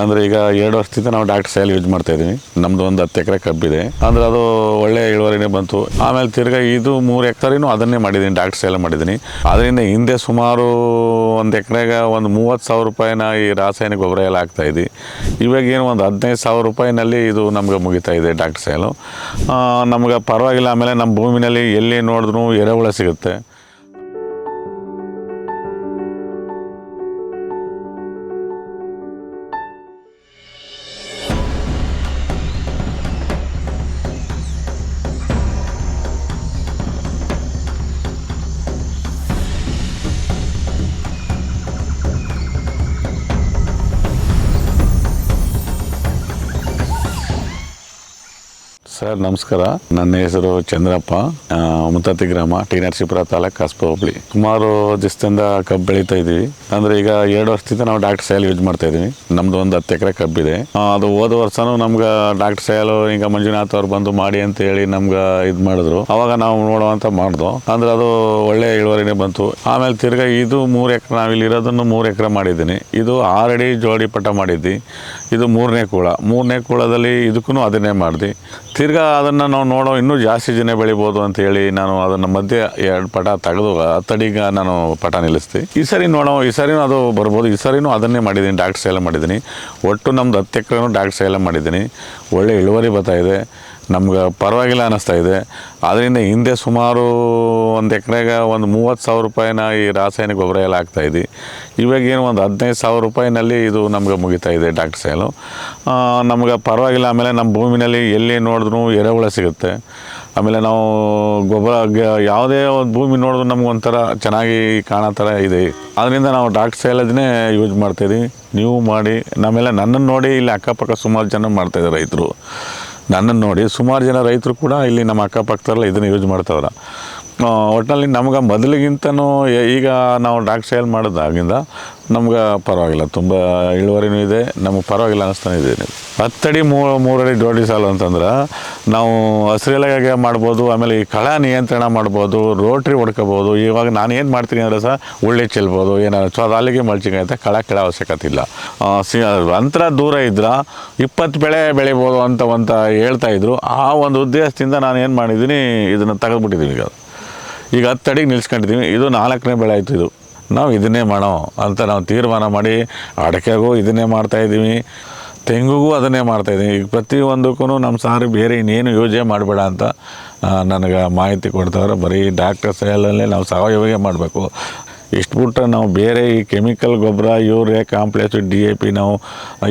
ಅಂದರೆ ಈಗ ಎರಡು ವರ್ಷದಿಂದ ನಾವು ಡಾಕ್ಟರ್ ಸೈಲ್ ಯೂಸ್ ಮಾಡ್ತಾ ಇದೀವಿ ನಮ್ದು ಒಂದು ಹತ್ತು ಎಕರೆ ಕಬ್ಬಿದೆ. ಅಂದ್ರೆ ಅದು ಒಳ್ಳೆ ಇಳುವರಿನೇ ಬಂತು. ಆಮೇಲೆ ತಿರ್ಗಾ ಇದು ಮೂರು ಎಕರೆನೂ ಅದನ್ನೇ ಮಾಡಿದ್ದೀನಿ, ಡಾಕ್ಟರ್ ಸೈಲ್ ಮಾಡಿದ್ದೀನಿ. ಅದರಿಂದ ಹಿಂದೆ ಸುಮಾರು ಒಂದು ಎಕರೆಗ ಒಂದು ಮೂವತ್ತು ಸಾವಿರ ರೂಪಾಯಿನ ಈ ರಾಸಾಯನಿಕ ಗೊಬ್ಬರ ಎಲ್ಲ ಇದ್ವಿ. ಇವಾಗ ಏನು ಒಂದು ಹದಿನೈದು ಸಾವಿರ ರೂಪಾಯಿನಲ್ಲಿ ಇದು ನಮ್ಗೆ ಮುಗಿತಾ ಇದೆ ಡಾಕ್ಟರ್ ಸೈಲು. ನಮ್ಗೆ ಪರವಾಗಿಲ್ಲ. ಆಮೇಲೆ ನಮ್ಮ ಭೂಮಿನಲ್ಲಿ ಎಲ್ಲಿ ನೋಡಿದ್ರು ಎರೆಹುಳ ಸಿಗುತ್ತೆ. ಸರ್, ನಮಸ್ಕಾರ. ನನ್ನ ಹೆಸರು ಚಂದ್ರಪ್ಪ. ಮುತ್ತತಿ ಗ್ರಾಮ, ಟಿ ನರಸೀಪುರ ತಾಲೂಕು ಕಸ್ಬ ಹೋಬಳಿ. ಸುಮಾರು ದಿವಸದಿಂದ ಕಬ್ಬು ಬೆಳೀತಾ ಇದೀವಿ. ಅಂದ್ರೆ ಈಗ ಎರಡು ವರ್ಷದಿಂದ ನಾವು ಡಾಕ್ಟರ್ ಸೈಲ್ ಯೂಸ್ ಮಾಡ್ತಾ ಇದೀವಿ. ನಮ್ದು ಒಂದು ಹತ್ತು ಎಕರೆ ಕಬ್ಬಿದೆ ಅದು ಹೋದ ವರ್ಷನೂ ನಮ್ಗೆ ಡಾಕ್ಟರ್ ಸೈಲ್ ಈಗ ಮಂಜುನಾಥ್ ಅವ್ರು ಬಂದು ಮಾಡಿ ಅಂತ ಹೇಳಿ ನಮ್ಗೆ ಇದು ಮಾಡಿದ್ರು. ಅವಾಗ ನಾವು ನೋಡುವಂತ ಮಾಡ್ದು ಅಂದ್ರೆ ಅದು ಒಳ್ಳೆ ಇಳುವರಿನೇ ಬಂತು. ಆಮೇಲೆ ತಿರ್ಗಾ ಇದು ಮೂರು ಎಕರೆ ನಾವಿಲ್ಲಿ ಇರೋದನ್ನು ಮೂರು ಎಕರೆ ಮಾಡಿದ್ದೀನಿ. ಇದು ಆರಡಿ ಜೋಡಿ ಪಟ ಮಾಡಿದ್ದಿ ಇದು ಮೂರನೇ ಕೂಳ. ಮೂರನೇ ಕೂಳದಲ್ಲಿ ಇದಕ್ಕೂ ಅದನ್ನೇ ಮಾಡಿದ್ವಿ. ತಿರ್ಗಾ ಅದನ್ನು ನಾವು ನೋಡೋ ಇನ್ನೂ ಜಾಸ್ತಿ ಜನ ಬೆಳಿಬೋದು ಅಂತ ಹೇಳಿ ನಾನು ಅದನ್ನು ಮಧ್ಯೆ ಎರಡು ಪಟ ತೆಗೆದು ಹತ್ತಡಿಗ ನಾನು ಪಟ ನಿಲ್ಲಿಸ್ತೀನಿ ಈ ಸರಿ ನೋಡೋ, ಈ ಸರಿನೂ ಅದು ಬರ್ಬೋದು, ಈ ಸರಿನೂ ಅದನ್ನೇ ಮಾಡಿದ್ದೀನಿ ಡಾಕ್ಟ್ರ್ ಸೈಲ ಮಾಡಿದ್ದೀನಿ. ಒಟ್ಟು ನಮ್ದು ಹತ್ತು ಎಕರೆನೂ ಡಾಕ್ಟ್ರ್ ಸೈಲ ಮಾಡಿದ್ದೀನಿ. ಒಳ್ಳೆ ಇಳುವರಿ ಬರ್ತಾ ಇದೆ. ನಮ್ಗೆ ಪರವಾಗಿಲ್ಲ ಅನ್ನಿಸ್ತಾ ಇದೆ. ಅದರಿಂದ ಹಿಂದೆ ಸುಮಾರು ಒಂದು ಎಕರೆಗೆ ಒಂದು ಮೂವತ್ತು ಸಾವಿರ ರೂಪಾಯಿನ ಈ ರಾಸಾಯನಿಕ ಗೊಬ್ಬರ ಎಲ್ಲ ಹಾಕ್ತಾಯಿದ್ವಿ ಇವಾಗೇನು ಇವಾಗ ಏನು ಒಂದು ಹದಿನೈದು ಸಾವಿರ ರೂಪಾಯಿನಲ್ಲಿ ಇದು ನಮ್ಗೆ ಮುಗಿತಾ ಇದೆ ಡಾಕ್ಟರ್ ಸೈಲು ನಮ್ಗೆ ಪರವಾಗಿಲ್ಲ. ಆಮೇಲೆ ನಮ್ಮ ಭೂಮಿನಲ್ಲಿ ಎಲ್ಲಿ ನೋಡಿದ್ರು ಎರೆಹುಳ ಸಿಗುತ್ತೆ. ಆಮೇಲೆ ನಾವು ಗೊಬ್ಬರ ಯಾವುದೇ ಒಂದು ಭೂಮಿ ನೋಡಿದ್ರು ನಮ್ಗೆ ಒಂಥರ ಚೆನ್ನಾಗಿ ಕಾಣೋ ಥರ ಇದೆ. ಅದರಿಂದ ನಾವು ಡಾಕ್ಟರ್ ಸೈಲದನ್ನೇ ಯೂಸ್ ಮಾಡ್ತಾಯಿದ್ದೀವಿ ನೀವು ಮಾಡಿ ಆಮೇಲೆ ನನ್ನನ್ನು ನೋಡಿ ಇಲ್ಲಿ ಅಕ್ಕಪಕ್ಕ ಸುಮಾರು ಜನ ಮಾಡ್ತಾಯಿದ್ದಾರೆ ರೈತರು. ನನ್ನನ್ನು ನೋಡಿ ಸುಮಾರು ಜನ ರೈತರು ಕೂಡ ಇಲ್ಲಿ ನಮ್ಮ ಅಕ್ಕಪಕ್ಕದಲ್ಲ ಇದನ್ನು ಯೂಸ್ ಮಾಡ್ತಾವ್ರೆ. ಒಟ್ಟಿನಲ್ಲಿ ನಮ್ಗೆ ಮೊದಲಿಗಿಂತನೂ ಈಗ ನಾವು ಡಾಕ್ ಸೇಲ್ ಮಾಡಿದಾಗಿಂದ ನಮ್ಗೆ ಪರವಾಗಿಲ್ಲ. ತುಂಬ ಇಳುವರಿನೂ ಇದೆ, ನಮಗೆ ಪರವಾಗಿಲ್ಲ ಅನ್ನಿಸ್ತಾನೆ ಇದೆ ಹತ್ತಡಿ ಮೂ, ಮೂರಡಿ ಜೋಡಿ ಸಾಲು ಅಂತಂದ್ರೆ ನಾವು ಹಸಿರೆಲೆಗೆ ಮಾಡ್ಬೋದು, ಆಮೇಲೆ ಈ ಕಳ ನಿಯಂತ್ರಣ ಮಾಡ್ಬೋದು, ರೋಟ್ರಿ ಹೊಡ್ಕೋಬೋದು. ಇವಾಗ ನಾನು ಏನು ಮಾಡ್ತೀನಿ ಅಂದರೆ ಸಹ ಉಳ್ಳಿ ಚೆಲ್ಬೋದು ಏನಾದ್ರು ಸೊ ಅದು ಅಲ್ಲಿಗೆ ಮಲ್ಚಿಂಗ್ ಕಳೆ ಕಳ ಅವಶ್ಯಕತೆ ಇಲ್ಲ. ಸಿ, ಅಂತರ ದೂರ ಇದ್ರೆ ಇಪ್ಪತ್ತು ಬೆಳೆ ಬೆಳಿಬೋದು ಅಂತ ಅಂತ ಹೇಳ್ತಾ ಇದ್ರು. ಆ ಒಂದು ಉದ್ದೇಶದಿಂದ ನಾನು ಏನು ಮಾಡಿದ್ದೀನಿ, ಇದನ್ನು ತೆಗೆದುಬಿಟ್ಟಿದ್ದೀನಿ ಈಗ. ಈಗ ಹತ್ತು ಅಡಿಗೆ ನಿಲ್ಸ್ಕೊಂಡಿದ್ದೀವಿ. ಇದು ನಾಲ್ಕನೇ ಬೆಳೆ ಆಯಿತು ಇದು. ನಾವು ಇದನ್ನೇ ಮಾಡೋ ಅಂತ ನಾವು ತೀರ್ಮಾನ ಮಾಡಿ ಅಡಕೆಗೂ ಇದನ್ನೇ ಮಾಡ್ತಾಯಿದ್ದೀವಿ ತೆಂಗಿಗೂ ಅದನ್ನೇ ಮಾಡ್ತಾಯಿದ್ದೀವಿ ಈಗ ಪ್ರತಿಯೊಂದಕ್ಕೂ ನಮ್ಮ ಸಾರು ಬೇರೆ ಇನ್ನೇನು ಯೋಜನೆ ಮಾಡಬೇಡ ಅಂತ ನನಗೆ ಮಾಹಿತಿ ಕೊಡ್ತಾವ್ರೆ. ಬರೀ ಡಾಕ್ಟರ್ ಸೈಲಲ್ಲೇ ನಾವು ಸಾವಯವೇ ಮಾಡಬೇಕು. ಇಷ್ಟು ಬಿಟ್ಟರೆ ನಾವು ಬೇರೆ ಈ ಕೆಮಿಕಲ್, ಗೊಬ್ಬರ, urea, complex, D A P ನಾವು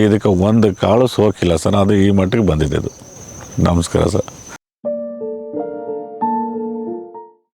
ಇದಕ್ಕೆ ಒಂದು ಕಾಳು ಸೋಕಿಲ್ಲ ಸರ್. ಅದು ಈ ಮಟ್ಟಿಗೆ ಬಂದಿದೆ ಅದು ನಮಸ್ಕಾರ ಸರ್.